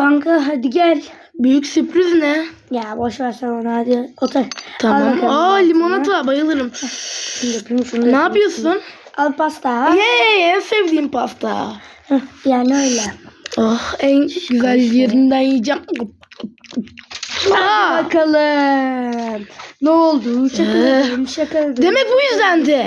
Kanka hadi gel. Büyük sürpriz ne? Ya boş ver sen onu hadi otur. Al Tamam. bakalım Aa limonata bayılırım. Şunu yapayım, şunu ne yapayım. yapıyorsun? Al pasta. Hey en sevdiğim pasta. Yani öyle. Oh en güzel yerinden yiyeceğim. Aa, Bakalım. Ne oldu? Şakaladım şakaladım. demek bu yüzdendi.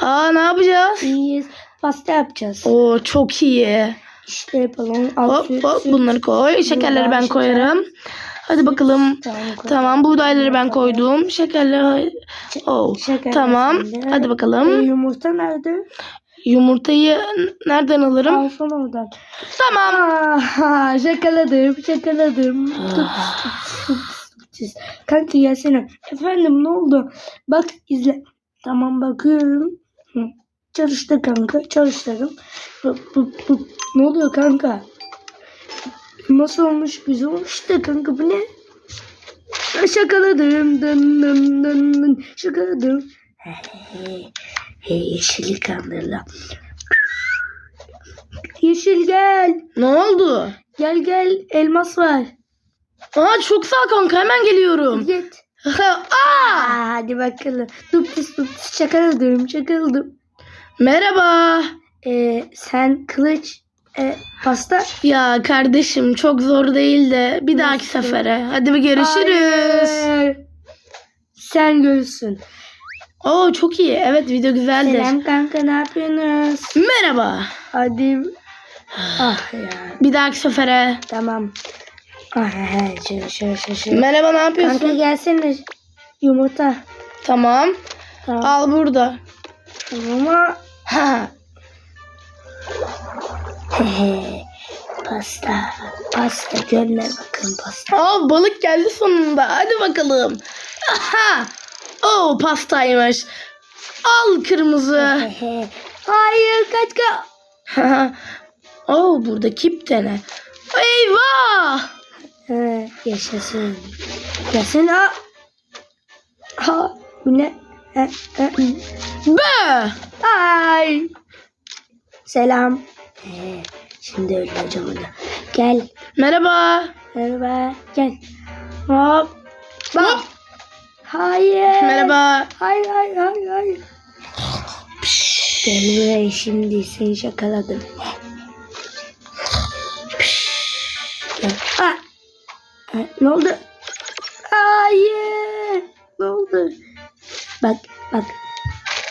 Aa ne yapacağız? İyiyiz. Pasta yapacağız. Oo çok iyi. İşte yapalım. Al Hop süt, hop bunları koy. Şekerleri ben şeker. koyarım. Hadi bakalım. Tamam, buğdayları ben koydum. Şekerleri oh. Şeker Tamam. sende. Hadi E, bakalım. yumurta nerede? Yumurtayı nereden alırım? Al sana oradan. Tamam. Aha, şakaladım, şakaladım. Ah. Kanka gelsene. Efendim ne oldu? Bak izle. Tamam bakıyorum. Hı. Çalıştı kanka. Çalıştırdım. Ne oluyor kanka? Nasıl olmuş? Güzel olmuş da kanka bu ne? Şakaladım. Dın dın dın dın. Şakaladım. Hey, hey yeşili kandırla. Yeşil gel. Ne oldu? Gel gel elmas var. Aa çok sağ kanka hemen geliyorum. Git. Aa! Hadi bakalım. Duptis duptis çakaladım çakaladım. Merhaba. Ee, sen kılıç e, pasta. Ya kardeşim çok zor değil de bir dahaki Nasıl? sefere. Hadi bir görüşürüz. Hayır. Sen görsün. Oo çok iyi. Evet video güzeldir. Selam kanka ne yapıyorsunuz? Merhaba. Hadi. Ah ya Bir dahaki sefere. tamam. Ah şöyle şöyle şöyle. Merhaba ne Kanka yapıyorsun? gelsene. Yumurta. Tamam. Tamam. Al burada. Tamam ama. pasta. Pasta gönder bakın pasta. Aa balık geldi sonunda. Hadi bakalım. Aha. Oo pastaymış. Al kırmızı. Hayır kaç kaç. Oo burada kiptene. Eyvah. He, yaşasın. Yaşasın ha. Ha bu ne? Be. Ay. Selam. He, şimdi öldüreceğim onu. Gel. Merhaba. Merhaba. Gel. Hop. Bak. Hop. Hayır. Merhaba. Hayır hayır hayır hayır. Gel buraya şimdi seni şakaladım. Ah. Ha, ne oldu? Hayır. Ne oldu? Bak bak.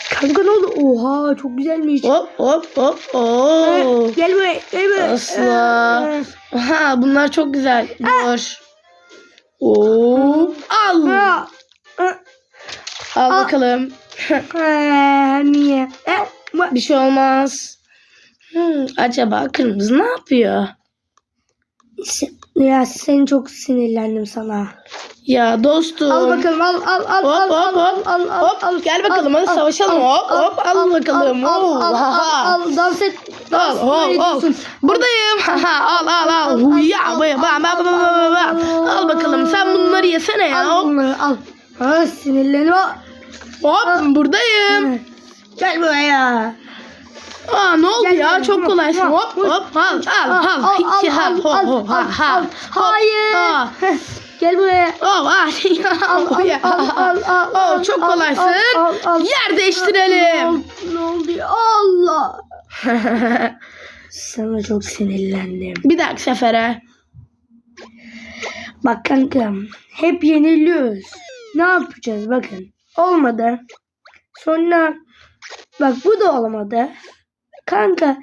Kanka ne oldu? Oha çok güzelmiş. Hop hop hop. Ha, Oo. Gel buraya gel buraya. Asla. Ah. Ha bunlar çok güzel. Dur. Oo. Al. Ah. Ah. Al Aa. bakalım. Niye? Bir şey olmaz. Hmm, acaba kırmızı ne yapıyor? Ya seni çok sinirlendim sana. Ya dostum. Al bakalım al al al Hop al hop al hop. al al Hop al gel bakalım al, hadi al, savaşalım. al, Hop hop al bakalım. Al Oo, al ha, ha. al al dans et. Al Dans hop ne hop. ediyorsun? Buradayım. Al al al. Huya baya ba ba ba ba ba. Al bakalım sen bunları yesene ya. Al Hop bunları al. Ha sinirlendim. hop buradayım. Gel buraya. Aa ne oldu Gel ya? Çok kolaysın. Al, Hop hop al al al. al al Hiç al ho al ho ha al ha. al. Hop, Hayır. Gel buraya. Oh, ah, Al al al al al. Oh, al, çok al, kolaysın. al, al, al. Yer Ne değiştirelim. Ne oldu? Allah. Sana çok sinirlendim. Bir dahaki sefere. Bak kankam hep yeniliyoruz. Ne yapacağız bakın. Olmadı. Sonra bak bu da olmadı. Kanka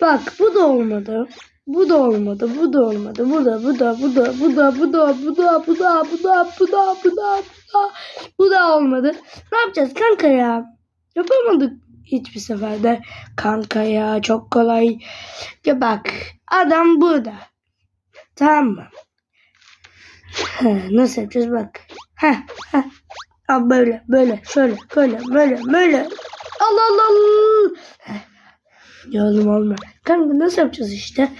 bak bu da olmadı. Bu da olmadı. Bu da olmadı. Bu da bu da bu da bu da bu da bu da bu da bu da bu da bu da bu da olmadı. Ne yapacağız kanka ya? Yapamadık hiçbir seferde. Kanka ya çok kolay. Ya bak adam burada. Tamam mı? Nasıl yapacağız bak. Heh, heh. Al böyle böyle şöyle böyle böyle böyle. Allah Allah. Heh. Ya oğlum olma. Kanka nasıl yapacağız işte?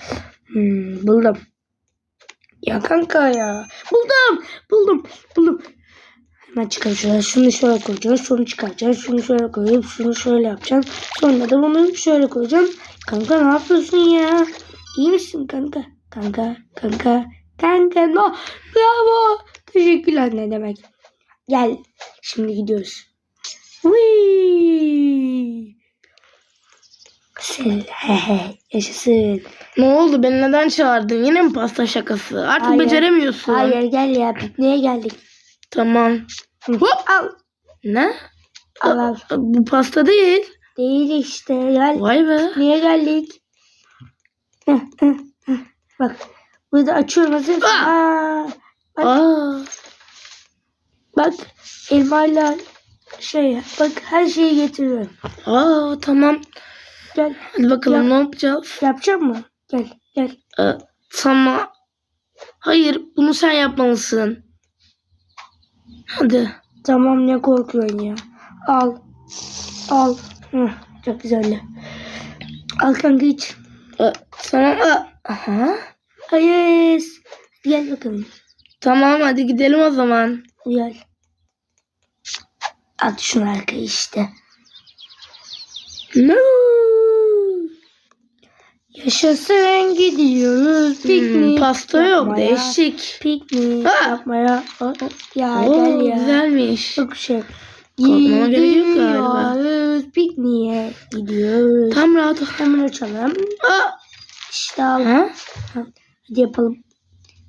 Hmm, buldum. Ya kanka ya. Buldum. Buldum. Buldum. Hemen çıkaracağız. Şunu şöyle koyacağız. Şunu çıkaracağız. Şunu şöyle koyup şunu şöyle yapacağız. Sonra da bunu şöyle koyacağım. Kanka ne yapıyorsun ya? İyi misin kanka? Kanka, kanka, kanka. No. Bravo. Teşekkürler ne demek. Gel. Şimdi gidiyoruz. Whee! Sen, hehe, yaşasın. Ne oldu? Beni neden çağırdın? Yine mi pasta şakası? Artık Hayır. beceremiyorsun. Hayır gel ya pikniğe geldik. Tamam. Hop al. Ne? Al al. Bu pasta değil. Değil işte gel. Vay be. Niye geldik? Heh, heh, heh. Bak burada açıyorum hazır. mısın? Ah! Aa, bak, Aa. bak elmayla şey bak her şeyi getiriyorum. Aa tamam. Gel Hadi bakalım Ya. ne yapacağız? yapacak mı? Gel gel. Ee, tamam. Hayır bunu sen yapmalısın. Hadi. Tamam ne korkuyorsun ya. Al. Al. Hı, çok güzel. Al kanka iç. Ee, tamam. Aa, Aha. Hayır. Gel bakalım. Tamam hadi gidelim o zaman. Gel. At şunu arkaya işte. No. Yaşasın gidiyoruz piknik. Hmm, pasta yok yapmaya. değişik. Piknik Ah! yapmaya. Ya Oo, gel ya. güzelmiş. Çok şey. Korkmama gerek yok galiba. Gidiyoruz pikniğe gidiyoruz. Tam rahat ol. Hemen açalım. Aa. İşte al. Ha? Hadi yapalım.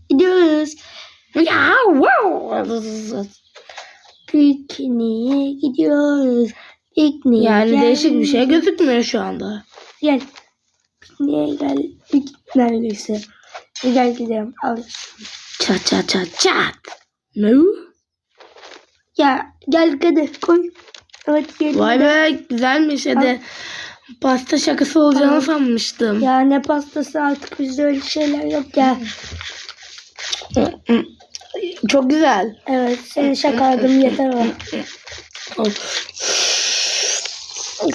Gidiyoruz. Ya wow. Pikniğe gidiyoruz. Pikniğe Yani gel. değişik bir şey gözükmüyor şu anda. Gel. Pikniğe gel. Piknik neredeyse. Gel gidelim. Al. Çat çat çat çat. Ne? Ya gel hadi koy. Evet gel. Vay be güzelmiş hadi. Pasta şakası olacağını sanmıştım. Ya ne pastası artık bizde öyle şeyler yok ya. Çok güzel. Evet seni şakaladım yeter o.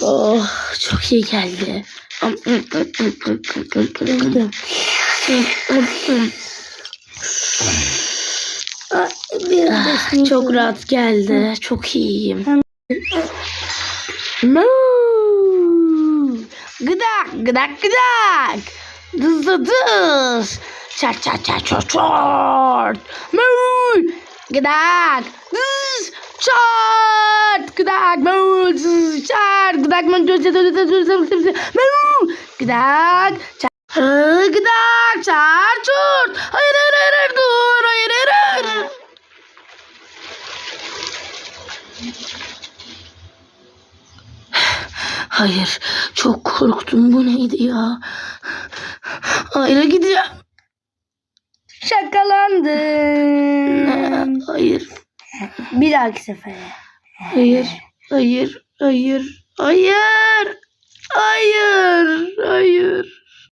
Oh, çok iyi geldi. Seni Çok rahat geldi. Çok iyiyim. Gıdak gıdak gıdak. Dız dız. Çat çat çat çat çat. Gıdak. Dız. Çat. Gıdak. Çat. Gıdak. Gıdak. Gıdak. Çat. Çut. Hayır hayır hayır. Dur. Hayır hayır hayır. Hayır, çok korktum. Bu neydi ya? Hayır, gideceğim. Şakalandın. Hayır, Bir dahaki sefere. hayır, hayır, hayır, hayır, hayır, hayır.